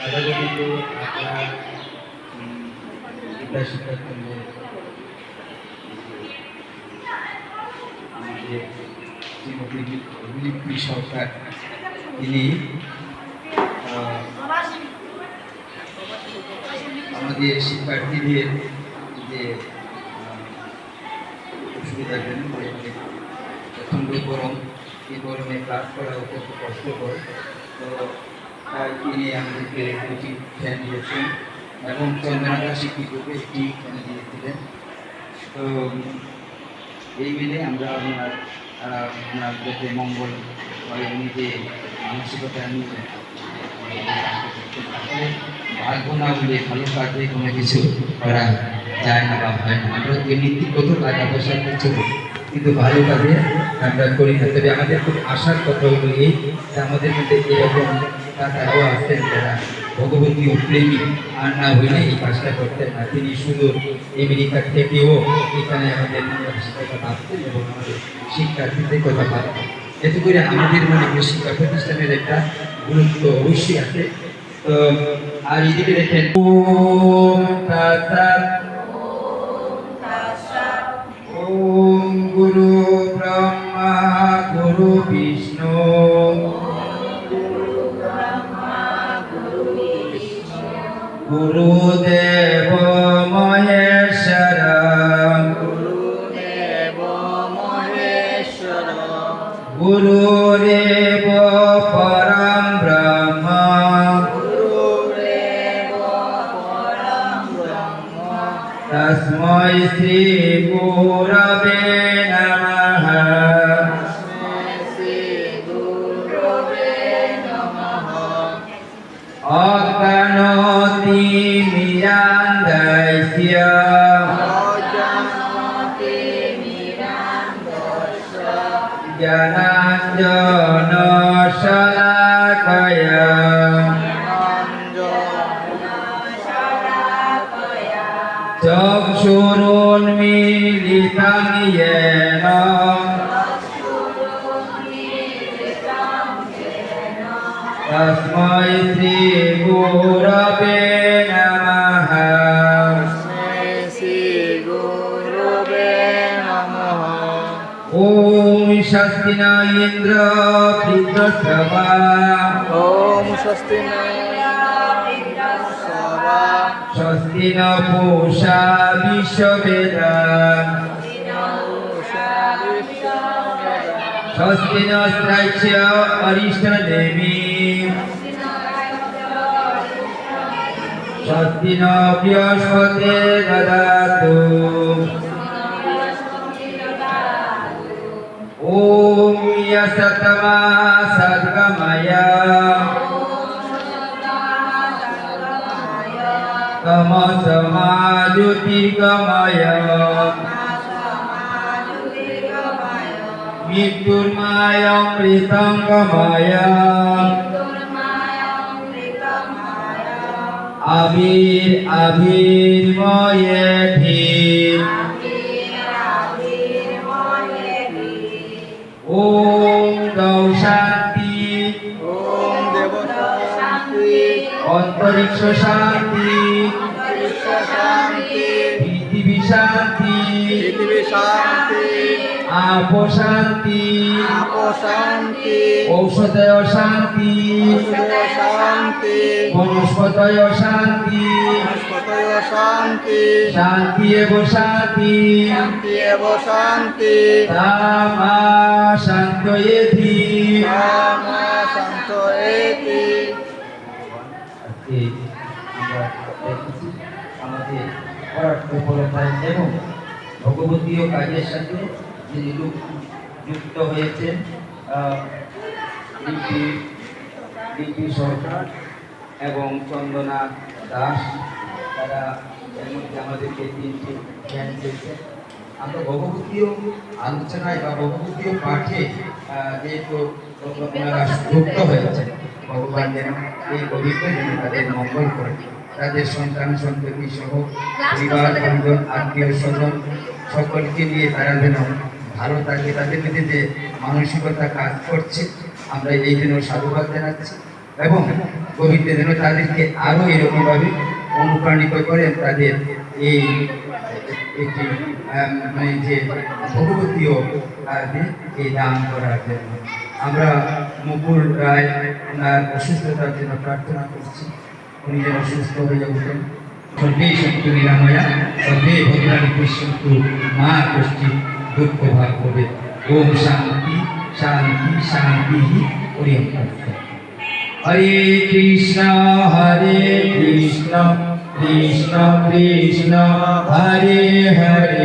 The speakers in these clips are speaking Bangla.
গোবিন্দ আপনার বিদ্যা শিক্ষার জন্য আমাদের শ্রীমতী লিপি সরকার তিনি আমাদের শিক্ষার্থীদের যে অসুবিধার জন্য প্রচণ্ড গরম এই গরমে ক্লাস করা অত্যন্ত কষ্টকর তো তিনি আমাদেরকে দুটি ফ্যান দিয়েছেন এবং চন্দ্রনাথা শিক্ষিতকে একটি ফ্যান দিয়েছিলেন। তো, এই মিলে আমরা আপনার আপনার যাতে মঙ্গল হয়, উনি যে মানসিকতা নিয়ে ভাগ্য না বলে ভালো কাজে কোনো কিছু করা যায় না বা হয় না। আমরা এমনিতে কত টাকা পয়সা খরচ করি কিন্তু ভালো কাজে আমরা করি না। তবে আমাদের খুব আশার কথা হলো এই যে আমাদের মধ্যে এরকম তারাও আছেন যারা ভগবতী ও প্রেমী আর না হইলে এই কাজটা করতেন না তিনি শুধু আমেরিকা থেকেও এখানে আমাদের কথা ভাবতেন এবং আমাদের শিক্ষার্থীদের কথা ভাবতেন এতে করে আমাদের মনে হয় শিক্ষা প্রতিষ্ঠানের একটা গুরুত্ব অবশ্যই আছে। তো আর এদিকে দেখেন গুরুদেব মহেশ্বর গুরুরেব পরম ব্রহ্ম। তস্मै শ্রী গুরবে নমঃ। মিরান্দাইসিয়া জানান জন সলাকয়া চক্ষুরুন মিলিতানিয়েন তস্মৈ শ্রী গুরবে ওম স্বস্তি ন ইন্দ্র বৃদ্ধশ্রবা ওম স্বস্তি স্বস্তি ন পূষা বিশ্ববেদা স্বস্তি ন স্ত্রাচ্য অরিষ্ট দেবী স্বস্তি ন বৃহস্পতি ॐ यशतमा सद्गमय तमसमाद्युतिगमय मृत्युर्माय प्रीतं गमय आविर् आविर्मयधीर् অন্তরিক্ষ শান্তি। পৃথিবী শান্তি। পৃথিবী শান্তি আপ শান্তি। আপ শান্তি ঔষধয় শান্তি। শান্তি বনস্পতয় শান্তি। বনস্পতয় শান্তি শান্তি এব শান্তি। শান্তি এব শান্তি রামা শান্তয়েধি রাম শান্ত এতি আজকে আমরা দেখেছি আমাদের পরার্থ উপলব্ধায় এবং ভগবতীয় কাজের সাথে যিনি যুক্ত হয়েছেন লিপি সরকার এবং চন্দনা দাস, তারা মধ্যে আমাদেরকে তিনটি জ্ঞান দিয়েছেন। আমরা ভগবতীয় আলোচনায় বা ভগবতীয় পাঠে যেহেতু ওনারা যুক্ত হয়েছে ভগবান যেন এই পবিত্র যেন তাদের মঙ্গল করে। তাদের সন্তান সন্ততি সহ পরিবার বন্ধন আত্মীয় স্বজন সকলকে নিয়ে তারা যেন ভালো থাকে তাদের যে মানসিকতা কাজ করছে, আমরা এই জন্য সাধুবাদ জানাচ্ছি। এবং কবিতে যেন তাদেরকে আরও এরকমভাবে অনুপ্রাণিত করেন তাদের এই একটি মানে যে ভগবতীয় কাজে এই দান করার জন্য আমরা মুকুল রায় ওনার অসুস্থতার জন্য প্রার্থনা করছি। উনি যেন সুস্থ হয়ে উঠেন সর্বে সন্তু নিরাময়া, সর্বে ভদ্রাণী পশ্যন্তু মা কষ্টি দুঃখ ভাগ হবে। ওম শান্তি শান্তি শান্তি হরিম হরে কৃষ্ণ হরে কৃষ্ণ কৃষ্ণ কৃষ্ণ, হরে হরে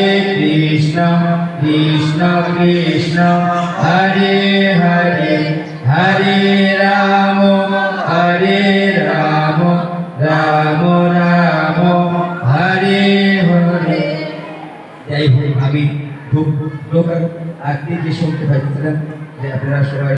কৃষ্ণ কৃষ্ণ হরে হরে হরে রাম হরে রাম রাম রাম হরে হরে যাই হোক আমি লোক আজকে যে শুনতে পাচ্ছিলাম যে আপনারা সবাই